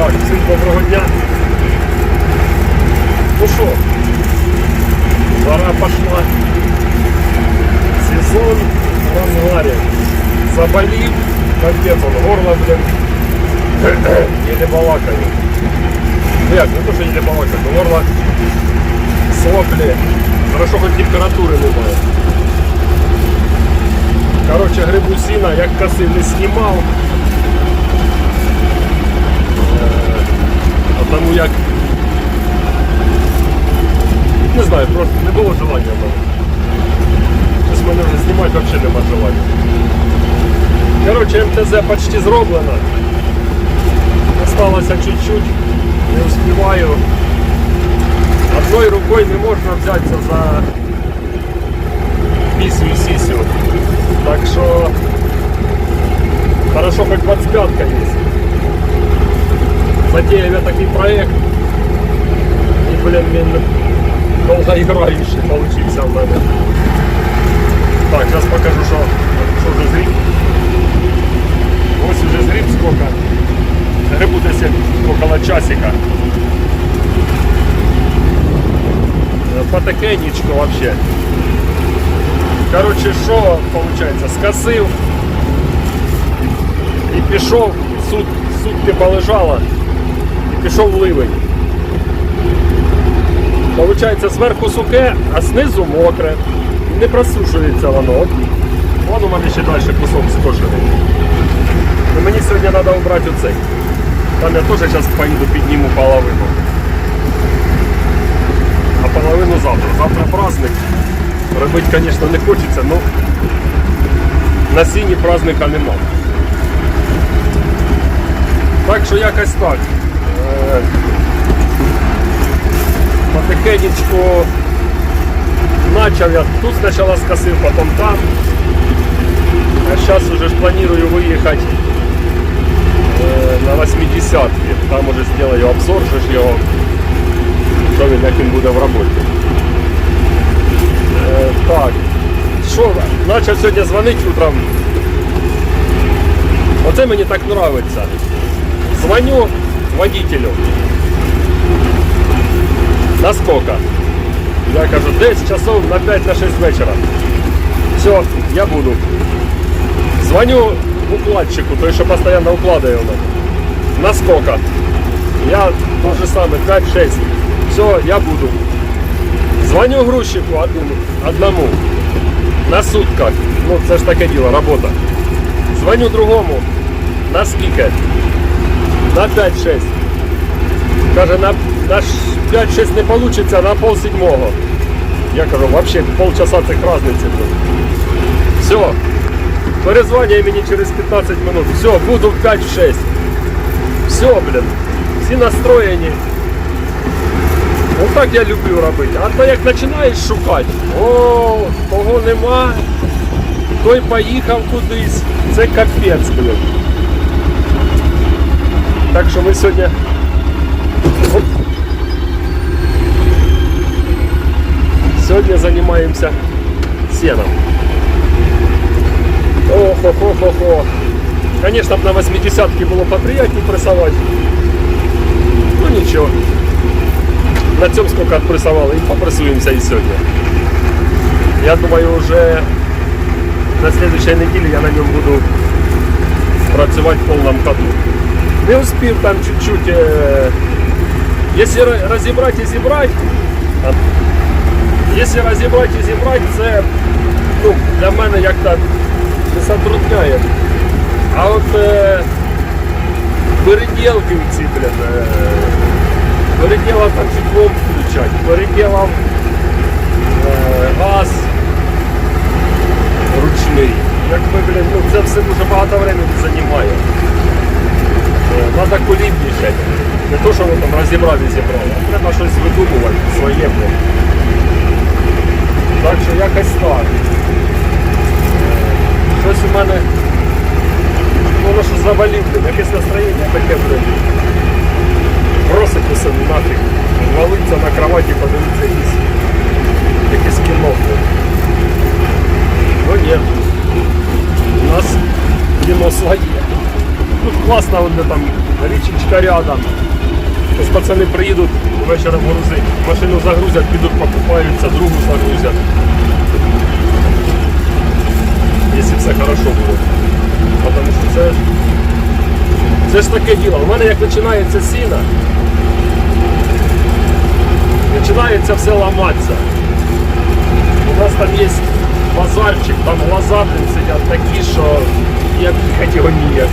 Так, всім доброго дня. Ну що, пора пошла. Сезон в разгаре. Заболів, капець, он горло, блин, еле балакаю. Ну як, не то, що еле балакаю, но горло соплі. Хорошо, хоч температури немає. Короче, грибу сіна, як коси не знімав. Е, А тому як. Не знаю, просто не було желання в мене. Щось мене вже знімати взагалі нема желання. Короче, МТЗ почти зроблено. Осталося чуть-чуть, не успіваю. Одною рукою не можна взятися за пісню і сісю. Так що хорошо хоть 25-ка есть. Затеял я такой проект. И, блин, він долгоиграющий получился в мене. Так, сейчас покажу, что, что за зріб. Ось уже зріб сколько. Грибу десь як около часика. Е, Потихенечку вообще. Короче, що виходить? Скосив і пішов, сут, сутки полежала і пішов ливень. Получається зверху сухе, а знизу мокре. Не просушується воно. От, Вон мене ще далі кусок скошений. Мені сьогодні треба обрати оцей. Там я теж зараз поїду підніму половину. А половину завтра. Завтра праздник. Робити, звісно, не хочеться, але на сіні праздника нема. Так що якось так. Е, Потихенечку почав я тут спочатку скосив, потім там. А зараз вже ж планую виїхати е, на 80-ки. Там уже зроблю обзор же ж його, що він, як він буде в роботі. Е, Так, що, почав сьогодні дзвонити утром. Оце мені так подобається. Дзвоню Водителю. На сколько? Я кажу, десь часов на 5 на 6 вечора. Все, я буду. Звоню укладчику, той, що постійно укладає у мене. На сколько? Я то же саме, 5-6. Все, я буду. Звоню грузчику одному, одному на сутках. Ну, це ж таке діло, робота. Звоню другому на скільки? На 5-6. Каже, на, на 5-6 не вийде, на пол седьмого. Я кажу, взагалі полчаса цих разниці буде. Все. Перезвонює мені через 15 минут. Все, буду в 5-6. Все, блін. Всі настроєні. Отак я люблю робити. А то як починаєш шукати, о, того нема, той поїхав кудись. Це капець, блін. Так що ми сьогодні. Оп. Сьогодні займаємося сеном. Охо-хо-хо-хо. Конечно, б на 80-ки було поприятнее прессовать. Ну нічого. На цьому сколько отпрессовали і попресуємося і сьогодні. Я думаю, вже на следующей неділі я на ньому буду працювати в повному ходу. Не успів там чуть-чуть. Е... Ро- розібрати і зібрати, якщо розібрати і зібрати, це ну, для мене як-то не затрудняє. А от е... переділки ці, блін, е... переділав там чехлом включати, переділав е... газ ручний. Якби, блін, ну це все дуже багато времени займає. Е, Надо кулібнішати. Не то, що ви там розібрав і зібрав, а треба щось видумувати своє. блін. Так що якось так. Е, Щось у мене ну, воно що завалив, блін, якесь настроєння таке, блін. Бросить усе нафіг. Валиться на кроваті, подивитися якісь, якесь кіно. блін. Кіно своє. Тут класно, вон там річечка рядом. Ось пацани приїдуть вечором грузить, машину загрузять, підуть покупаються, другу загрузять. Якщо все хорошо буде. Тому що це, це ж таке діло. У мене як починається сіна, починається все ламатися. У нас там є базарчик, там глаза сидять такі, що як їхати його ніяк.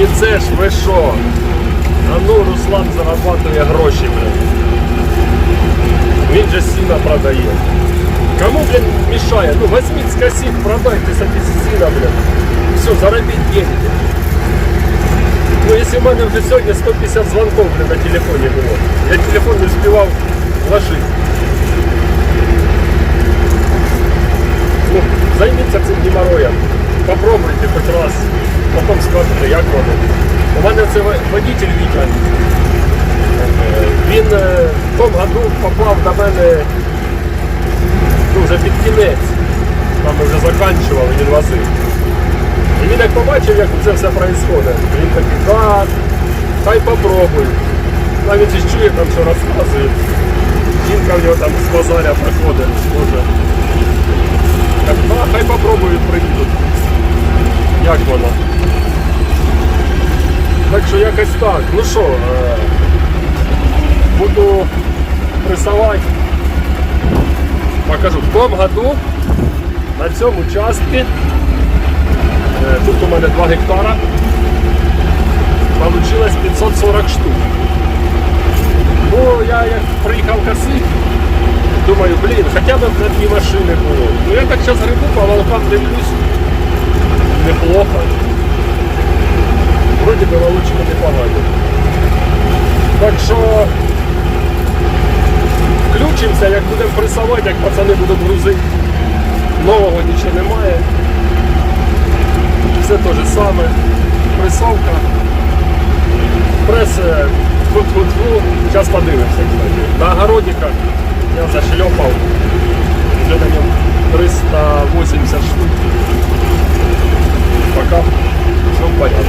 І це ж ви що? А ну Руслан зарабатує гроші, блін. Він же сіна продає. Кому, блін, мішає? Ну, возьміть з косів, продайте собі сіна, блін. Все, заробіть деньги. Ну, якщо в мене вже сьогодні 150 дзвонків блін, на телефоні було. Я телефон не співав ложити. Ну, займіться цим геморроєм. Попробуйте хоч раз. Потім скажете, як воно. У мене це во- водитель Вітя. Е, Він е, в тому году попав до мене ну, вже під кінець. Там ми вже закінчували, він возив. І він як побачив, як це все відбувається, він такий, так, хай попробуй. Навіть ж чує там, що розказує. Жінка в нього там з базаря приходить, може. Так, да, хай попробують, приїдуть. Як воно? Так що якось так. Ну що, е, буду пресувати. Покажу. В тому году на цьому участку, е, тут у мене 2 гектара, получилось 540 штук. Ну, я як приїхав косити, думаю, блін, хоча б на дві машини було. Ну я так зараз грибу, по волкам дивлюсь. Неплохо. Вроді би волочки непогані. Так що включимося, як будемо пресувати, як пацани будуть грузити. Нового нічого немає. Все те же саме. Пресовка. Прес фу-фу-фу. Зараз подивимося, кстати. На огородниках я зашльопав. Вже на ньому 380 штук. Пока все в порядке.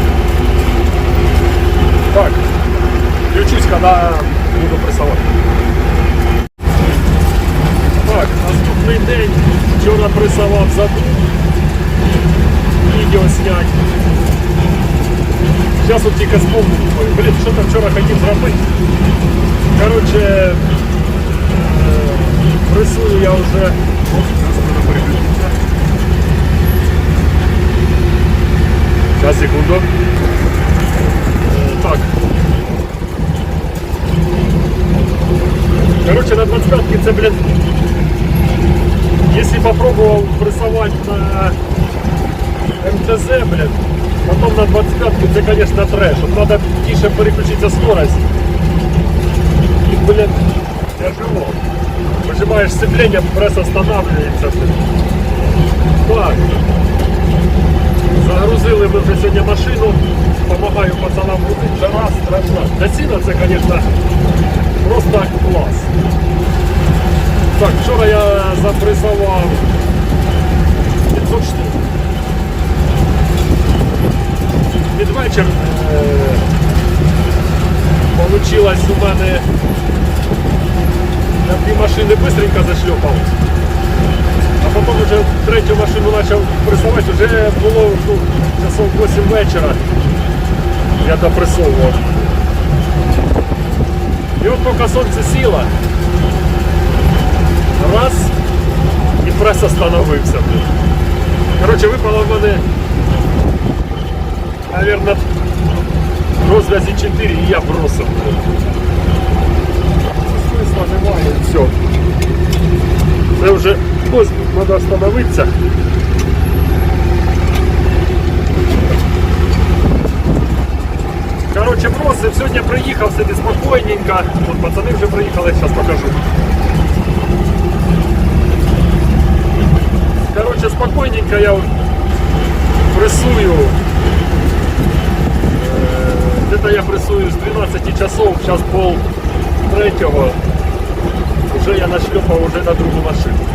Так, включусь, когда буду прессовать. Так, наступний день. Вчора пресував забув. Відео снять. Зараз от тільки вспомнив, думаю, блін, що там вчора хотів зробити. Коротше, е, пресую я вже. Сейчас, секунду. Так. Короче, на 25 це, блин, если попробовал прессовать на МТЗ, блин, потом на 25 це, конечно, трэш. Вот надо тише переключиться скорость. И, блин, тяжело. Выжимаешь сцепление, пресс останавливается. Так. Загрузили ми вже сьогодні машину, допомагаю пацанам грузити, жара страшна. Для сіна це, звісно, просто клас. Так, вчора я запресував 500 штук. Під вечір е, получилось у мене я дві машини швидко зашльопав. Потім вже третю машину почав пресувати, вже було ну, часов 8 вечора. Я допресовував. І от поки сонце сіло, раз і прес остановився. Коротше, випало в мене, мабуть, розв'язі 4 і я бросив. Смисла немає, все. Це вже ось треба остановитися. Короче, бросив, сьогодні приїхав собі спокійненько. От пацани вже приїхали, зараз покажу. Короче, спокійненько я пресую. Е, Где-то я пресую з 12 часов, зараз пол третього. Уже я нашлепав уже на другу машину.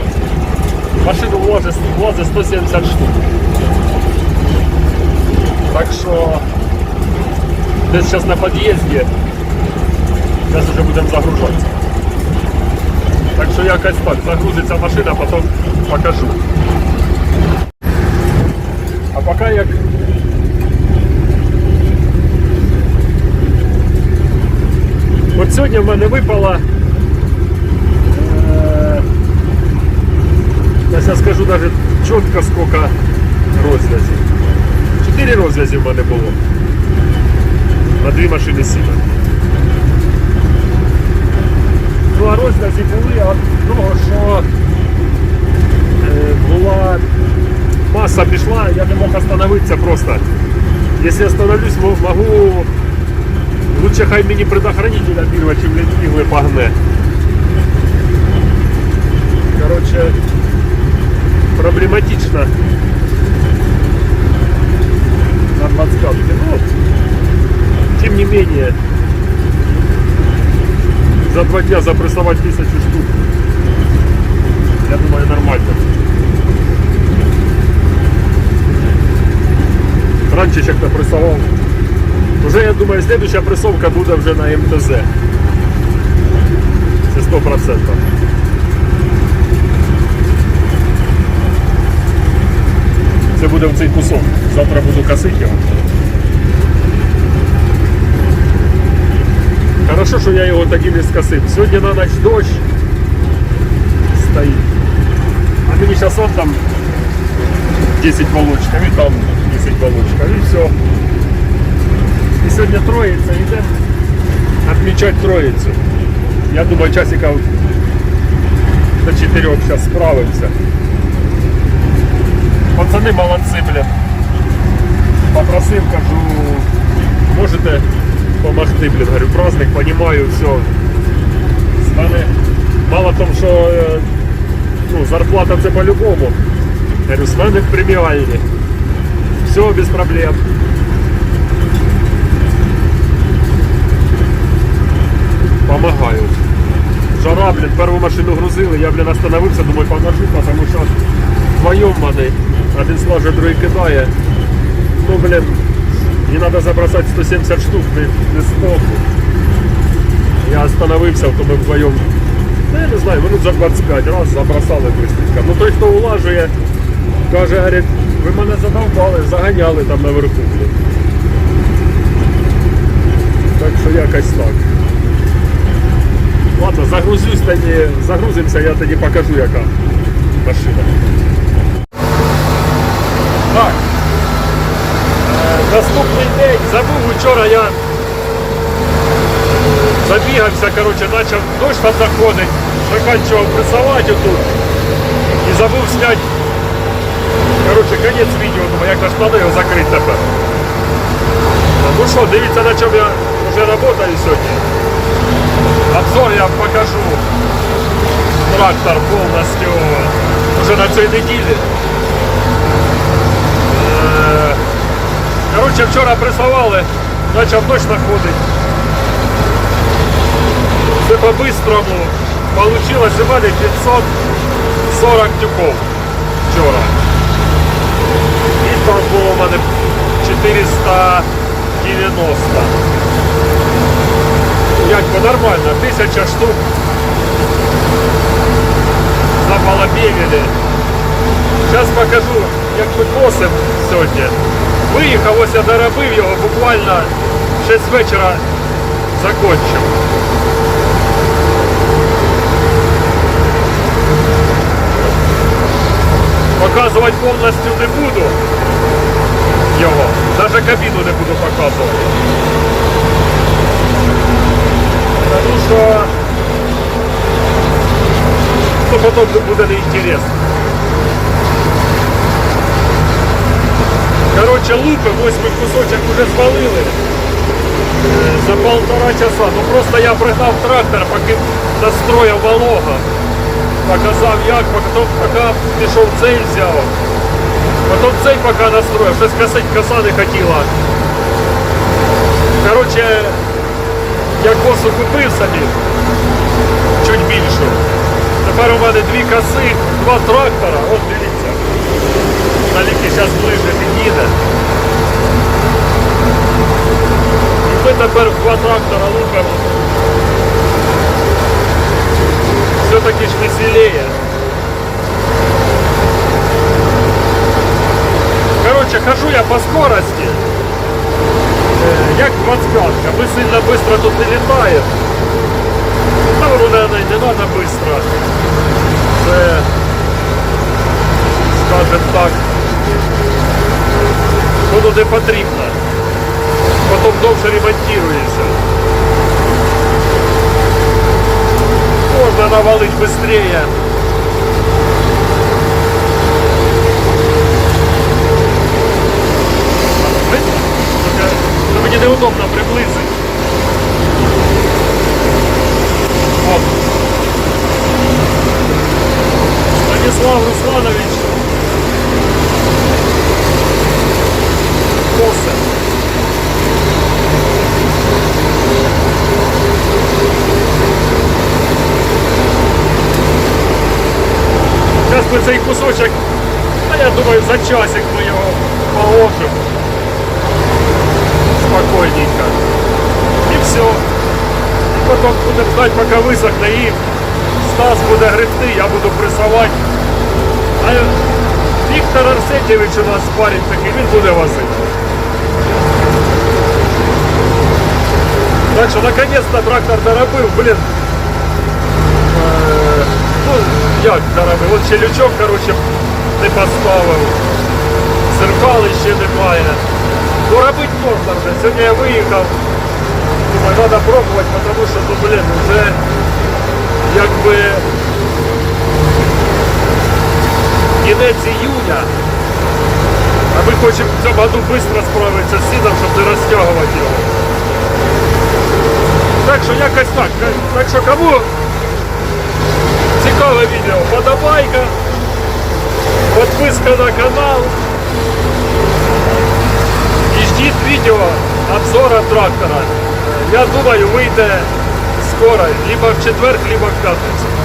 Машину влазить, влазить 170 штук. Так що десь зараз на під'їзді. Зараз вже будемо загружатися. Так що якось так, загрузиться машина, потім покажу. А поки як От сьогодні в мене випала. Я зараз скажу навіть чітко скільки розв'язів. Чотири розв'язі в мене було. На дві машини сіла. Ну а розв'язі були того, що е, була маса пішла, я не мог остановитися просто. Якщо остановлюсь, мо- могу Лучше хай мені предохранителя бігла, чим блін ігли погне. Проблематично. На 25 Ну, тем не менее, за два дня запрессовать тысячу штук, я думаю, нормально. Раньше як-то прессовал. Уже, я думаю, следующая прессовка буде вже на МТЗ. Це 100%. Це буде в цей кусок. Завтра буду косити його. Хорошо, що я його тоді не скосив. Сьогодні на ніч дощ стоїть. А мені зараз он там 10 волочков і там 10 волочков. І все. І сьогодні Троїця, йдемо відмічати Троїцю. Я думаю, часиків до 4 зараз справимося. Пацани молодці, блін. Попросив, кажу, можете допомогти, блін. Говорю, праздник, понімаю, все. Мене мало того, що е, ну, зарплата це по-любому. Говорю, з мене преміальні. Все без проблем. Помагають. Жара, блін, першу машину грузили, я, блін, остановився, думаю, поношу, тому що вдвоєм вони. Один слаже, другий кидає. Ну, блін, не треба забросати 170 штук, не, не стопу. Я остановився, то ми вдвоєм. Ну, я не знаю, минут за 25 раз забросали быстренько. Ну той, хто улажує, каже, говорить, ви мене задовбали, заганяли там наверху. Блін. Так що якось так. Ладно, загрузюсь тоді, загрузимося, я тоді покажу, яка машина. Так. Е, наступний день забув вчора я забігався, коротше, почав дощ там заходить, заканчував пресувати тут і забув зняти. Коротше, конець відео, думаю, як наш надо його закрити тепер. Ну що, дивіться, на чому я вже працюю сьогодні. Обзор я покажу. Трактор полностью уже на цій неділі. Е, Коротше, вчора пресували, почав дощ находить. Все по-быстрому. Получилось у 540 тюков вчора. І там було у мене 490. Якби нормально, тисяча штук заполобігали. Зараз покажу, як ми косимо сьогодні. Виїхав, ось я доробив його, буквально 6 вечора закончив. Показувати повністю не буду його, навіть кабіну не буду показувати. Тому що ну, потім буде неінтересно. Короче, лупи, восьмий кусочок уже спалили за полтора часа. Ну просто я пригнав трактор, поки настроїв волога. Показав як, потім поки пішов цей взяв. Потім цей поки настроїв, щось косить коса не хотіла. Короче, я косу купив собі чуть більшу. Тепер у мене дві коси, два трактора, от дивіться. Наліки зараз ближче під'їде. І ми тепер в два трактора лупимо. Все-таки ж веселее. Короче, хожу я по скорости. Е, Як 25-ка. Ми сильно быстро тут не літаємо. Та вроде не, надо быстро. Це, скажем так, воно не потрібно. Потім довше ремонтується. Можна навалить быстрее. Видно? Только, ну, Мені неудобно приблизити. Вот. Станислав Зараз ми цей кусочок, а я думаю, за часик ми його положимо. Спокойненько. І все. І потім будемо ждати, поки висохне і Стас буде гребти, я буду пресувати. А Віктор Арсентьєвич у нас парень такий, він буде возити. Так що наконец-то трактор доробив, блін. Е, Ну, як доробив? От ще лючок, короче, не поставив. Зеркали ще немає. Ну робити можна вже. Сьогодні я виїхав. Думаю, треба пробувати, тому що, ну, блін, вже якби кінець іюня. А ми хочемо в цьому году швидко справитися з сіном, щоб не розтягувати його. Так що якось так. Так що кому цікаве відео, подобайка, підписка на канал. І ждіть відео обзора трактора. Я думаю, вийде скоро, либо в четвер, либо в п'ятницю.